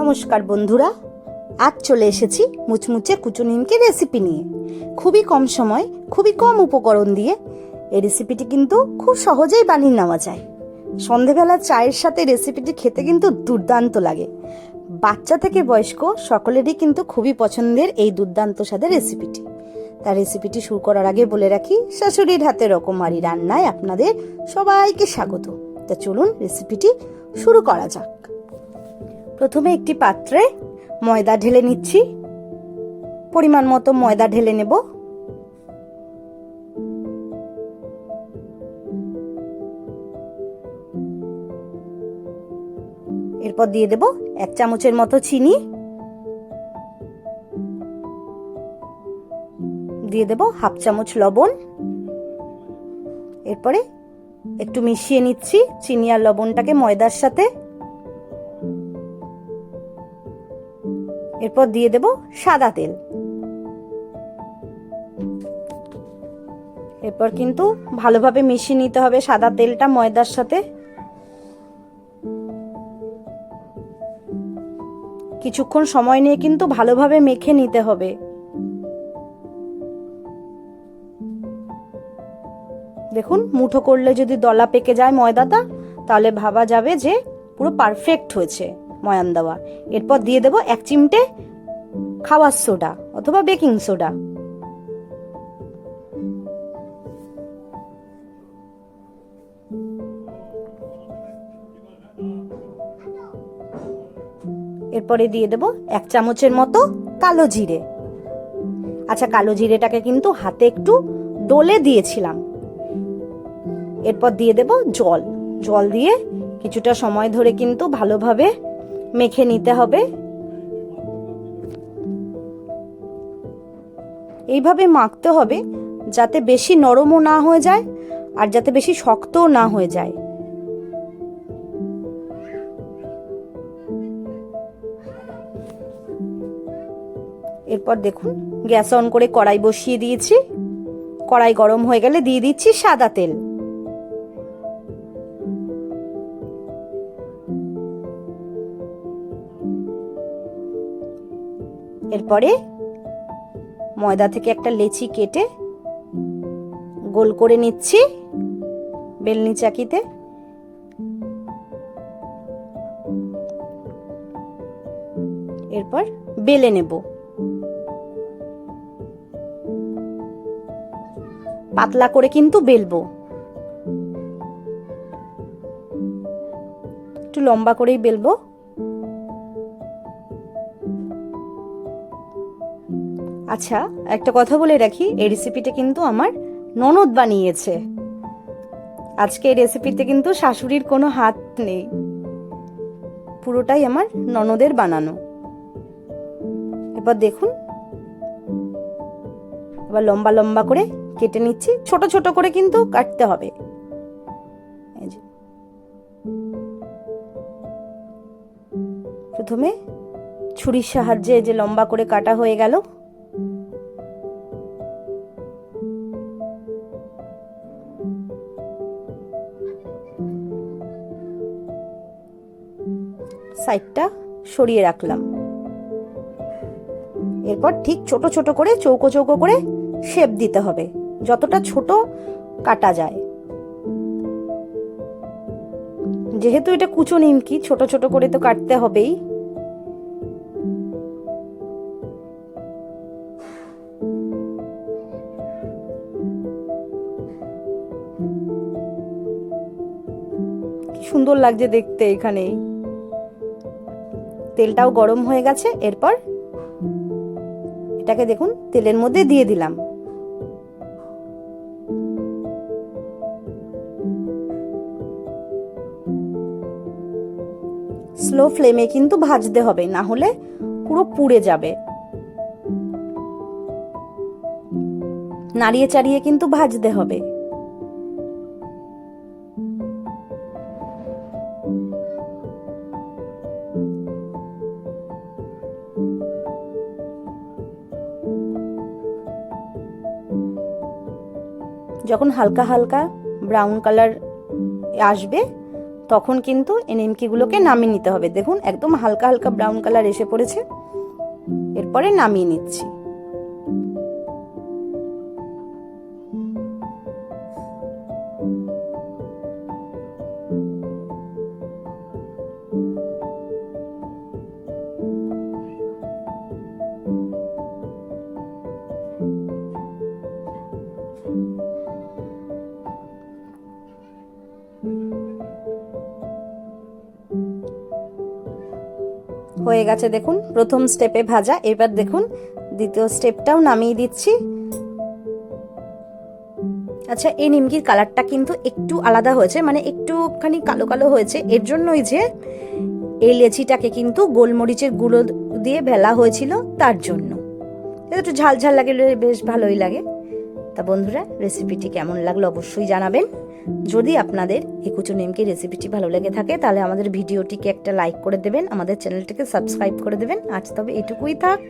নমস্কার বন্ধুরা, আজ চলে এসেছি মুচমুচে কুচু নিমকি রেসিপি নিয়ে। খুবই কম সময়, খুবই কম উপকরণ দিয়ে এই রেসিপিটি কিন্তু খুব সহজেই বানিয়ে নেওয়া যায়। সন্ধেবেলা চায়ের সাথে রেসিপিটি খেতে কিন্তু দুর্দান্ত লাগে। বাচ্চা থেকে বয়স্ক সকলেরই কিন্তু খুবই পছন্দের এই দুর্দান্ত স্বাদের রেসিপিটি তার রেসিপিটি শুরু করার আগে বলে রাখি, শাশুড়ির হাতে রকমারি রান্নায় আপনাদের সবাইকে স্বাগত। তা চলুন রেসিপিটি শুরু করা যাক। প্রথমে একটি পাত্রে ময়দা ঢেলে নিচ্ছি। পরিমাণ মতো ময়দা ঢেলে নেব। এরপর দিয়ে দেব এক চামচের মতো চিনি। দিয়ে দেব হাফ চামচ লবণ। এরপরে একটু মিশিয়ে নিচ্ছি চিনি আর লবণটাকে ময়দার সাথে। এরপর দিয়ে দেব সাদা তেল। এরপর কিন্তু ভালোভাবে মিশিয়ে নিতে হবে সাদা তেলটা ময়দার সাথে। কিছুক্ষণ সময় নিয়ে কিন্তু ভালোভাবে মেখে নিতে হবে। দেখুন, মুঠো করলে যদি দলা পেকে যায় ময়দাটা, তাহলে ভাবা যাবে যে পুরো পারফেক্ট হয়েছে। ময়ান দেওয়া। এরপর দিয়ে দেব এক চিমটে খাওয়ার সোডা অথবা বেকিং সোডা। এরপরে দিয়ে দেব এক চামচের মতো কালো জিরে। আচ্ছা কালো জিরেটাকে কিন্তু হাতে একটু ডলে দিয়েছিলাম। এরপর দিয়ে দেব জল। জল দিয়ে কিছুটা সময় ধরে কিন্তু ভালোভাবে মেখে নিতে হবে। এইভাবে মাখতে হবে যাতে বেশি নরমও না হয়ে যায় আর যাতে বেশি শক্তও না হয়ে যায়। এরপর দেখুন, গ্যাস অন করে কড়াই বসিয়ে দিয়েছি। কড়াই গরম হয়ে গেলে দিয়ে দিচ্ছি সাদা তেল। এরপরে ময়দা থেকে একটা লেচি কেটে গোল করে নিচ্ছি বেলনি চাকিতে। এরপর বেলে নেব। পাতলা করে কিন্তু বেলবো। একটু লম্বা করেই বেলবো। আচ্ছা একটা কথা বলে রাখি, এই রেসিপিটা কিন্তু আমার ননদ বানিয়েছে। আজকে এই রেসিপিতে কিন্তু শাশুড়ির কোনো হাত নেই। পুরোটাই আমার ননদের বানানো। এবার দেখুন। এবার লম্বা লম্বা করে কেটে নিচ্ছি। ছোট ছোট করে কিন্তু কাটতে হবে। প্রথমে ছুরির সাহায্যে যে লম্বা করে কাটা হয়ে গেল সাইডটা সরিয়ে রাখলাম। এরপর ঠিক ছোট ছোট করে চৌকো চৌকো করে শেপ দিতে হবে, যতটা ছোট কাটা যায়। যেহেতু এটা কুচো নিমকি, ছোট ছোট করে তো কাটতে হবেই। সুন্দর লাগছে দেখতে এখানেই। তেলটাও গরম হয়ে গেছে, এরপর এটাকে দেখুন, তেলের মধ্যে দিয়ে দিলাম। স্লো ফ্লেমে কিন্তু ভাজতে হবে, না হলে পুরো পুড়ে যাবে। নাড়িয়ে চাড়িয়ে কিন্তু ভাজতে হবে। যখন হালকা হালকা ব্রাউন কালার আসবে, তখন কিন্তু এই নিমকিগুলোকে নামিয়ে নিতে হবে। দেখুন, একদম হালকা হালকা ব্রাউন কালার এসে পড়েছে। এরপরে নামিয়ে নিচ্ছি। হয়ে গেছে দেখুন, প্রথম স্টেপে ভাজা, এবার দেখুন, দ্বিতীয় স্টেপটাও নামিয়ে দিচ্ছি। আচ্ছা এই নিমকির কালারটা কিন্তু একটু আলাদা হয়েছে মানে একটুখানি কালো কালো হয়েছে। এর জন্যই যে এই লেচিটাকে কিন্তু গোলমরিচের গুঁড়ো দিয়ে ভেলা হয়েছিল তার জন্য। একটু ঝাল ঝাল লাগে, বেশ ভালোই লাগে। তা বন্ধুরা রেসিপিটি কেমন লাগল অবশ্যই জানাবেন। যদি আপনাদের এই কুচু নিমকি রেসিপিটি ভালো লেগে থাকে, তাহলে আমাদের ভিডিওটিকে একটা লাইক করে দেবেন, আমাদের চ্যানেলটিকে সাবস্ক্রাইব করে দেবেন। আজ তবে এটুকুই থাক।